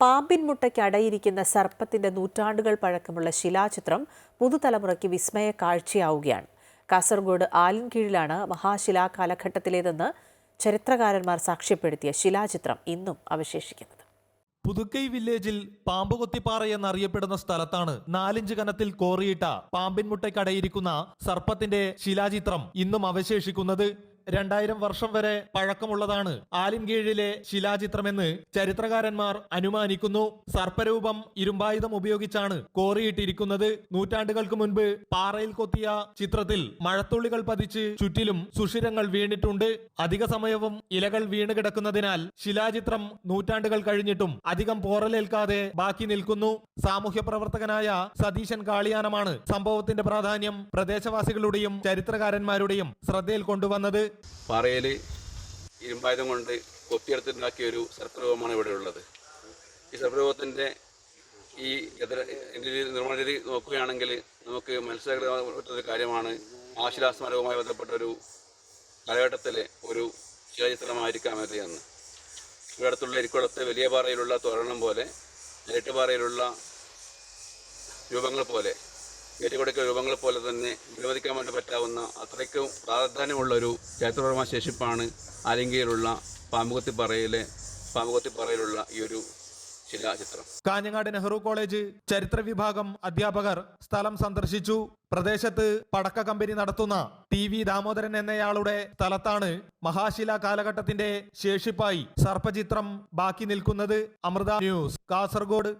പാമ്പിൻ മുട്ടയ്ക്ക് അടയിരിക്കുന്ന സർപ്പത്തിന്റെ നൂറ്റാണ്ടുകൾ പഴക്കമുള്ള ശിലാചിത്രം പുതുതലമുറയ്ക്ക് വിസ്മയ കാഴ്ചയാവുകയാണ്. കാസർഗോഡ് ആലിൻകീഴിലാണ് മഹാശിലാ കാലഘട്ടത്തിലേതെന്ന് ചരിത്രകാരന്മാർ സാക്ഷ്യപ്പെടുത്തിയ ശിലാചിത്രം ഇന്നും അവശേഷിക്കുന്നത്. പുതുക്കൈ വില്ലേജിൽ പാമ്പുകൊത്തിപ്പാറ എന്നറിയപ്പെടുന്ന സ്ഥലത്താണ് നാലിഞ്ച് കനത്തിൽ കോറിയിട്ട പാമ്പിൻമുട്ടയ്ക്കടയിരിക്കുന്ന സർപ്പത്തിന്റെ ശിലാചിത്രം ഇന്നും അവശേഷിക്കുന്നത്. രണ്ടായിരം വർഷം വരെ പഴക്കമുള്ളതാണ്. ആലിൻകീഴിലെ ശിലാചിത്രമെന്ന് ചരിത്രകാരന്മാർ അനുമാനിക്കുന്നു. സർപ്പരൂപം ഇരുമ്പായുധം ഉപയോഗിച്ചാണ് കോറിയിട്ടിരിക്കുന്നത്. നൂറ്റാണ്ടുകൾക്ക് മുൻപ് പാറയിൽ കൊത്തിയ ചിത്രത്തിൽ മഴത്തുള്ളികൾ പതിച്ച് ചുറ്റിലും സുഷിരങ്ങൾ വീണിട്ടുണ്ട്. അധിക സമയവും ഇലകൾ വീണ് കിടക്കുന്നതിനാൽ ശിലാചിത്രം നൂറ്റാണ്ടുകൾ കഴിഞ്ഞിട്ടും അധികം പോറലേൽക്കാതെ ബാക്കി നിൽക്കുന്നു. സാമൂഹ്യ പ്രവർത്തകനായ സതീശൻ കാളിയാനമാണ് സംഭവത്തിന്റെ പ്രാധാന്യം പ്രദേശവാസികളുടെയും ചരിത്രകാരന്മാരുടെയും ശ്രദ്ധയിൽ കൊണ്ടുവന്നത്. പാറയിൽ ഇരുമ്പായുധം കൊണ്ട് കൊത്തിയെടുത്തുണ്ടാക്കിയ ഒരു സർപ്പരൂപമാണ് ഇവിടെ ഉള്ളത്. ഈ സർപ്പരൂപത്തിന്റെ ഈ നിർമ്മാണ രീതി നോക്കുകയാണെങ്കിൽ നമുക്ക് മനസ്സിലാക്കുന്ന ഒരു കാര്യമാണ് ആശിലാസ്മരവുമായി ബന്ധപ്പെട്ട ഒരു കാലഘട്ടത്തിലെ ഒരു ശിലാചിത്രമായിരിക്കാം ഇത് എന്ന്. ഇവിടെ അടുത്തുള്ള ഇരിക്കുളത്തെ വലിയ പാറയിലുള്ള തോരണം പോലെ ഇരട്ടുപാറയിലുള്ള രൂപങ്ങൾ പോലെ ഏറ്റുകൊടുക്ക രൂപങ്ങൾ പോലെ തന്നെ വിലമതിക്കാൻ വേണ്ടി പറ്റാവുന്ന അത്രയ്ക്കും പ്രാധാന്യമുള്ളൊരു ചരിത്രപരമായ ശേഷിപ്പാണ് ആലിംഗയിലുള്ള പാമ്പുകത്തിപ്പാറയിലെ പാമ്പുകത്തിപ്പാറയിലുള്ള ഈ ഒരു ശിലാചിത്രം. കാഞ്ഞങ്ങാട് നെഹ്റു കോളേജ് ചരിത്ര വിഭാഗം അധ്യാപകർ സ്ഥലം സന്ദർശിച്ചു. പ്രദേശത്ത് പടക്ക കമ്പനി നടത്തുന്ന ടി വി ദാമോദരൻ എന്നയാളുടെ സ്ഥലത്താണ് മഹാശില കാലഘട്ടത്തിന്റെ ശേഷിപ്പായി സർപ്പചിത്രം ബാക്കി നിൽക്കുന്നത്. അമൃത ന്യൂസ് കാസർഗോഡ്.